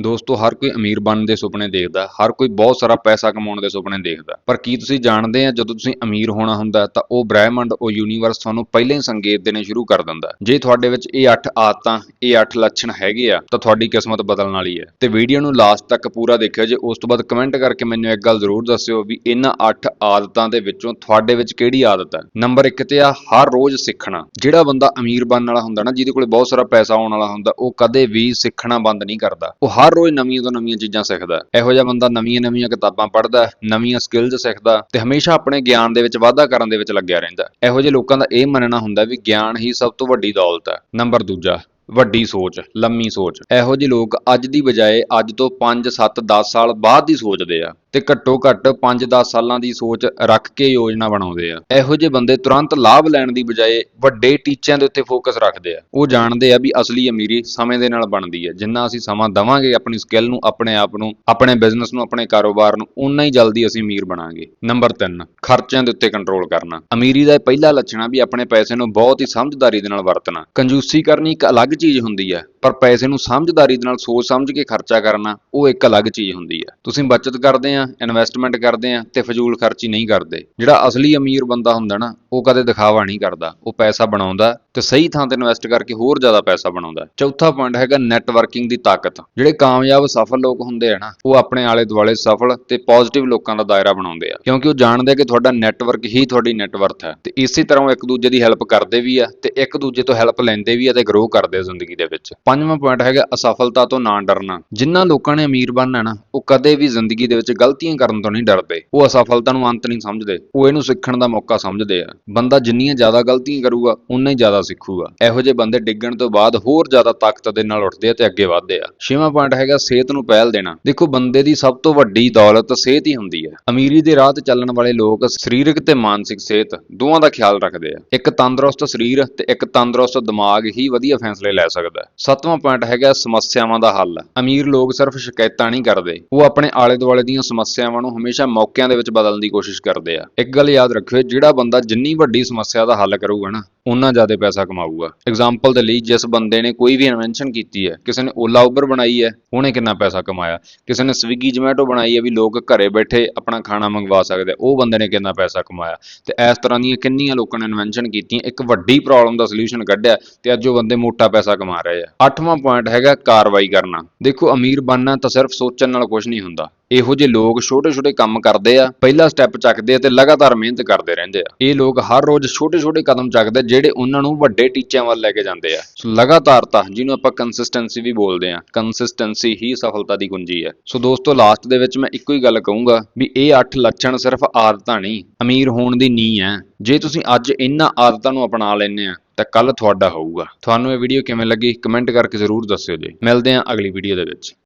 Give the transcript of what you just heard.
ਦੋਸਤੋ, ਹਰ ਕੋਈ ਅਮੀਰ ਬਣਨ ਦੇ ਸੁਪਨੇ ਦੇਖਦਾ, ਹਰ ਕੋਈ ਬਹੁਤ ਸਾਰਾ ਪੈਸਾ ਕਮਾਉਣ ਦੇ ਸੁਪਨੇ ਦੇਖਦਾ। ਪਰ ਕੀ ਤੁਸੀਂ ਜਾਣਦੇ ਆ, ਜਦੋਂ ਤੁਸੀਂ ਅਮੀਰ ਹੋਣਾ ਹੁੰਦਾ, ਤਾਂ ਉਹ ਬ੍ਰਹਿਮੰਡ, ਉਹ ਯੂਨੀਵਰਸ ਤੁਹਾਨੂੰ ਪਹਿਲਾਂ ਹੀ ਸੰਕੇਤ ਦੇਣੇ ਸ਼ੁਰੂ ਕਰ ਦਿੰਦਾ। ਜੇ ਤੁਹਾਡੇ ਵਿੱਚ ਇਹ 8 ਆਦਤਾਂ, ਇਹ 8 ਲੱਛਣ ਹੈਗੇ ਆ, ਤਾਂ ਤੁਹਾਡੀ ਕਿਸਮਤ ਬਦਲਣ ਵਾਲੀ ਹੈ। ਤੇ ਵੀਡੀਓ ਨੂੰ ਲਾਸਟ ਤੱਕ ਪੂਰਾ ਦੇਖਿਓ ਜੇ। ਉਸ ਤੋਂ ਬਾਅਦ ਕਮੈਂਟ ਕਰਕੇ ਮੈਨੂੰ ਇੱਕ ਗੱਲ ਜ਼ਰੂਰ ਦੱਸਿਓ ਵੀ ਇਹਨਾਂ 8 ਆਦਤਾਂ ਦੇ ਵਿੱਚੋਂ ਤੁਹਾਡੇ ਵਿੱਚ ਕਿਹੜੀ ਆਦਤ ਹੈ। ਨੰਬਰ 1 ਤੇ ਆ, ਹਰ ਰੋਜ਼ ਸਿੱਖਣਾ। ਜਿਹੜਾ ਬੰਦਾ ਅਮੀਰ ਬਣਨ ਵਾਲਾ ਹੁੰਦਾ ਨਾ, ਜਿਹਦੇ ਕੋਲੇ ਬਹੁਤ ਸਾਰਾ ਪੈਸਾ ਆਉਣ ਵਾਲਾ ਹੁੰਦਾ, ਉਹ ਕਦੇ ਵੀ ਸਿੱਖਣਾ ਬੰਦ ਨਹੀਂ ਕਰਦਾ। ਉਹ ਹਰ ਰੋਜ਼ ਨਵੀਆਂ ਤੋਂ ਨਵੀਆਂ ਚੀਜ਼ਾਂ ਸਿੱਖਦਾ ਇਹੋ ਜਿਹਾ ਬੰਦਾ ਨਵੀਆਂ-ਨਵੀਆਂ ਕਿਤਾਬਾਂ ਪੜ੍ਹਦਾ ਨਵੀਆਂ ਸਕਿੱਲਸ ਸਿੱਖਦਾ ਤੇ ਹਮੇਸ਼ਾ ਆਪਣੇ ਗਿਆਨ ਦੇ ਵਿੱਚ ਵਾਧਾ ਕਰਨ ਦੇ ਵਿੱਚ ਲੱਗਿਆ ਰਹਿੰਦਾ ਇਹੋ ਜਿਹੇ ਲੋਕਾਂ ਦਾ ਇਹ ਮੰਨਣਾ ਹੁੰਦਾ ਵੀ ਗਿਆਨ ਹੀ ਸਭ ਤੋਂ ਵੱਡੀ ਦੌਲਤ ਹੈ। ਨੰਬਰ ਦੂਜਾ ਵੱਡੀ ਸੋਚ, ਲੰਮੀ ਸੋਚ। ਇਹੋ ਜਿਹੇ ਲੋਕ ਅੱਜ ਦੀ ਬਜਾਏ ਅੱਜ ਤੋਂ 5 7 10 ਸਾਲ ਬਾਅਦ ਦੀ ਸੋਚਦੇ ਆ ਤੇ ਘੱਟੋ ਘੱਟ 5-10 ਸਾਲਾਂ ਦੀ ਸੋਚ ਰੱਖ ਕੇ ਯੋਜਨਾ ਬਣਾਉਂਦੇ ਆ। ਇਹੋ ਜਿਹੇ ਬੰਦੇ ਤੁਰੰਤ ਲਾਭ ਲੈਣ ਦੀ ਬਜਾਏ ਵੱਡੇ ਟੀਚਿਆਂ ਦੇ ਉੱਤੇ ਫੋਕਸ ਰੱਖਦੇ ਆ। ਉਹ ਜਾਣਦੇ ਆ ਵੀ ਅਸਲੀ ਅਮੀਰੀ ਸਮੇਂ ਦੇ ਨਾਲ ਬਣਦੀ ਹੈ ਜਿੰਨਾ ਅਸੀਂ ਸਮਾਂ ਦਵਾਂਗੇ ਆਪਣੀ ਸਕਿੱਲ ਨੂੰ, ਆਪਣੇ ਆਪ ਨੂੰ, ਆਪਣੇ ਬਿਜ਼ਨਸ ਨੂੰ, ਆਪਣੇ ਕਾਰੋਬਾਰ ਨੂੰ ਉਨਾ ਹੀ ਜਲਦੀ ਅਸੀਂ ਅਮੀਰ ਬਣਾਂਗੇ। ਨੰਬਰ 3 ਖਰਚਿਆਂ ਦੇ ਉੱਤੇ ਕੰਟਰੋਲ ਕਰਨਾ। ਅਮੀਰੀ ਦਾ ਇਹ ਪਹਿਲਾ ਲੱਛਣ ਆ ਵੀ ਆਪਣੇ ਪੈਸੇ ਨੂੰ ਬਹੁਤ ਹੀ ਸਮਝਦਾਰੀ ਦੇ ਨਾਲ ਵਰਤਣਾ। ਕੰਜੂਸੀ ਕਰਨੀ ਇੱਕ ਅਲੱਗ ਚੀਜ਼ ਹੁੰਦੀ ਹੈ ਪਰ ਪੈਸੇ ਨੂੰ ਸਮਝਦਾਰੀ ਦੇ ਨਾਲ, ਸੋਚ ਸਮਝ ਕੇ ਖਰਚਾ ਕਰਨਾ, ਉਹ ਇੱਕ ਅਲੱਗ ਚੀਜ਼ ਹੁੰਦੀ ਹੈ। ਤੁਸੀਂ ਬਚਤ ਕਰਦੇ ਆ ਇਨਵੈਸਟਮੈਂਟ ਕਰਦੇ ਆ ਤੇ ਫਜ਼ੂਲ ਖਰਚੀ ਨਹੀਂ ਕਰਦੇ। ਜਿਹੜਾ ਅਸਲੀ ਅਮੀਰ ਬੰਦਾ ਹੁੰਦਾ ਨਾ, ਉਹ ਕਦੇ ਦਿਖਾਵਾ ਨਹੀਂ ਕਰਦਾ। ਉਹ ਪੈਸਾ ਬਣਾਉਂਦਾ ਤੇ ਸਹੀ ਥਾਂ ਤੇ ਇਨਵੈਸਟ ਕਰਕੇ ਹੋਰ ਜ਼ਿਆਦਾ ਪੈਸਾ ਬਣਾਉਂਦਾ। ਚੌਥਾ ਪੁਆਇੰਟ ਹੈਗਾ ਨੈਟਵਰਕਿੰਗ ਦੀ ਤਾਕਤ। ਜਿਹੜੇ ਕਾਮਯਾਬ, ਸਫਲ ਲੋਕ ਹੁੰਦੇ ਆ ਨਾ, ਉਹ ਆਪਣੇ ਆਲੇ ਦੁਆਲੇ ਸਫਲ ਤੇ ਪੋਜ਼ਿਟਿਵ ਲੋਕਾਂ ਦਾ ਦਾਇਰਾ ਬਣਾਉਂਦੇ ਆ। ਕਿਉਂਕਿ ਉਹ ਜਾਣਦੇ ਆ ਕਿ ਤੁਹਾਡਾ ਨੈਟਵਰਕ ਹੀ ਤੁਹਾਡੀ ਨੈਟਵਰਥ ਹੈ। ਤੇ ਇਸੇ ਤਰ੍ਹਾਂ ਉਹ ਇੱਕ ਦੂਜੇ ਦੀ ਹੈਲਪ ਕਰਦੇ ਵੀ ਆ ਤੇ ਇੱਕ ਦੂਜੇ ਤੋਂ ਹੈਲਪ ਲੈਂਦੇ ਵੀ ਆ ਤੇ ਗਰੋ ਕਰਦੇ ਆ ਜ਼ਿੰਦਗੀ ਦੇ ਵਿੱਚ। ਪੰਜਵਾਂ ਪੁਆਇੰਟ ਹੈਗਾ ਅਸਫਲਤਾ ਤੋਂ ਨਾ ਡਰਨਾ। ਜਿਨ੍ਹਾਂ ਲੋਕਾਂ ਨੇ ਅਮੀਰ ਬਣਨਾ ਨਾ, ਉਹ ਕਦੇ ਵੀ ਜ਼ਿੰਦਗੀ ਦੇ ਵਿੱਚ ਗਲਤੀਆਂ ਕਰਨ ਤੋਂ ਨਹੀਂ ਡਰਦੇ। ਉਹ ਅਸਫਲਤਾ ਨੂੰ ਅੰਤ ਨਹੀਂ ਸਮਝਦੇ, ਉਹ ਇਹਨੂੰ ਸਿੱਖਣ ਦਾ ਮੌਕਾ ਸਮਝਦੇ ਆ। ਬੰਦਾ ਜਿੰਨੀਆਂ ਜ਼ਿਆਦਾ ਗਲਤੀਆਂ ਕਰੂਗਾ ਉਨਾ ਹੀ ਜ਼ਿਆਦਾ ਸਿੱਖੂਗਾ। ਇਹੋ ਜਿਹੇ ਬੰਦੇ ਡਿੱਗਣ ਤੋਂ ਬਾਅਦ ਹੋਰ ਜ਼ਿਆਦਾ ਤਾਕਤ ਦੇ ਨਾਲ ਉੱਠਦੇ ਆ ਤੇ ਅੱਗੇ ਵਧਦੇ ਆ। ਛੇਵਾਂ ਪੁਆਇੰਟ ਹੈਗਾ ਸਿਹਤ ਨੂੰ ਪਹਿਲ ਦੇਣਾ। ਦੇਖੋ, ਬੰਦੇ ਦੀ ਸਭ ਤੋਂ ਵੱਡੀ ਦੌਲਤ ਸਿਹਤ ਹੀ ਹੁੰਦੀ ਹੈ। ਅਮੀਰੀ ਦੇ ਰਾਹ ਤੇ ਚੱਲਣ ਵਾਲੇ ਲੋਕ ਸਰੀਰਕ ਤੇ ਮਾਨਸਿਕ ਸਿਹਤ ਦੋਵਾਂ ਦਾ ਖਿਆਲ ਰੱਖਦੇ ਆ। ਇੱਕ ਤੰਦਰੁਸਤ ਸਰੀਰ ਤੇ ਇੱਕ ਤੰਦਰੁਸਤ ਦਿਮਾਗ ਹੀ ਵਧੀਆ ਫੈਸਲੇ ਲੈ ਸਕਦਾ ਹੈ। ਸੱਤਵਾਂ ਪੁਆਇੰਟ ਹੈਗਾ ਸਮੱਸਿਆਵਾਂ ਦਾ ਹੱਲ। ਅਮੀਰ ਲੋਕ ਸਿਰਫ ਸ਼ਿਕਾਇਤਾਂ ਨਹੀਂ ਕਰਦੇ। ਉਹ ਆਪਣੇ ਆਲੇ ਦੁਆਲੇ ਦੀਆਂ ਸਮੱਸਿਆਵਾਂ ਨੂੰ ਹਮੇਸ਼ਾ ਮੌਕਿਆਂ ਦੇ ਵਿੱਚ ਬਦਲਣ ਦੀ ਕੋਸ਼ਿਸ਼ ਕਰਦੇ ਆ। ਇੱਕ ਗੱਲ ਯਾਦ ਰੱਖਿਓ, ਜਿਹੜਾ ਬੰਦਾ ਜਿੰਨੀ ਵੱਡੀ ਸਮੱਸਿਆ ਦਾ ਹੱਲ ਕਰੂਗਾ ਨਾ ਉਨਾ ਜ਼ਿਆਦਾ ਪੈਸਾ ਕਮਾਊਗਾ। ਐਗਜ਼ਾਮਪਲ ਦੇ ਲਈ ਜਿਸ ਬੰਦੇ ਨੇ ਕੋਈ ਵੀ ਇਨਵੈਂਸ਼ਨ ਕੀਤੀ ਹੈ, ਕਿਸੇ ਨੇ ਓਲਾ ਉਬਰ ਬਣਾਈ ਹੈ, ਉਹਨੇ ਕਿੰਨਾ ਪੈਸਾ ਕਮਾਇਆ। ਕਿਸੇ ਨੇ ਸਵਿਗੀ ਜੋਮੈਟੋ ਬਣਾਈ ਹੈ ਵੀ ਲੋਕ ਘਰੇ ਬੈਠੇ ਆਪਣਾ ਖਾਣਾ ਮੰਗਵਾ ਸਕਦੇ ਉਹ ਬੰਦੇ ਨੇ ਕਿੰਨਾ ਪੈਸਾ ਕਮਾਇਆ। ਤੇ ਇਸ ਤਰ੍ਹਾਂ ਦੀਆਂ ਕਿੰਨੀਆਂ ਲੋਕਾਂ ਨੇ ਇਨਵੈਂਸ਼ਨ ਕੀਤੀਆਂ, ਇੱਕ ਵੱਡੀ ਪ੍ਰੋਬਲਮ ਦਾ ਸੋਲੂਸ਼ਨ ਕੱਢਿਆ ਤੇ ਅੱਜ ਉਹ ਬੰਦੇ ਮੋਟਾ ਪੈਸਾ ਕਮਾ ਰਹੇ ਆ। ਅੱਠਵਾਂ ਪੁਆਇੰਟ ਹੈਗਾ ਕਾਰਵਾਈ ਕਰਨਾ। ਦੇਖੋ ਅਮੀਰ ਬਣਨਾ ਤਾਂ ਸਿਰਫ ਸੋਚਣ ਨਾਲ ਕੁਝ ਨਹੀਂ ਹੁੰਦਾ। ਇਹੋ ਜਿਹੇ ਲੋਕ ਛੋਟੇ-ਛੋਟੇ ਕੰਮ ਕਰਦੇ ਆ, ਪਹਿਲਾ ਸਟੈਪ ਚੱਕਦੇ ਆ ਤੇ ਲਗਾਤਾਰ ਮਿਹਨਤ ਕਰਦੇ ਰਹਿੰਦੇ ਆ। ਇਹ ਲੋਕ ਹਰ ਰੋਜ਼ ਛੋਟੇ-ਛੋਟੇ ਕਦਮ ਚੱਕਦੇ ਜਿਹੜੇ ਉਹਨਾਂ ਨੂੰ ਵੱਡੇ ਟੀਚਿਆਂ ਵੱਲ ਲੈ ਕੇ ਜਾਂਦੇ ਆ। ਸੋ ਲਗਾਤਾਰਤਾ ਜਿਹਨੂੰ ਆਪਾਂ ਕੰਸਿਸਟੈਂਸੀ ਵੀ ਬੋਲਦੇ ਆ ਕੰਸਿਸਟੈਂਸੀ ਹੀ ਸਫਲਤਾ ਦੀ ਕੁੰਜੀ ਹੈ ਸੋ ਦੋਸਤੋ ਲਾਸਟ ਦੇ ਵਿੱਚ ਮੈਂ ਇੱਕੋ ਹੀ ਗੱਲ ਕਹੂੰਗਾ ਵੀ ਇਹ 8 ਲੱਛਣ ਸਿਰਫ ਆਦਤਾਂ ਨਹੀਂ, ਅਮੀਰ ਹੋਣ ਦੀ ਨੀਂਹ ਹੈ। ਜੇ ਤੁਸੀਂ ਅੱਜ ਇਹਨਾਂ ਆਦਤਾਂ ਨੂੰ ਅਪਣਾ ਲੈਂਦੇ ਆ, ਤਾਂ ਕੱਲ ਤੁਹਾਡਾ ਹੋਊਗਾ। ਤੁਹਾਨੂੰ ਇਹ ਵੀਡੀਓ ਕਿਵੇਂ ਲੱਗੀ ਕਮੈਂਟ ਕਰਕੇ ਜ਼ਰੂਰ ਦੱਸਿਓ ਜੀ। ਮਿਲਦੇ ਹਾਂ ਅਗਲੀ ਵੀਡੀਓ ਦੇ ਵਿੱਚ।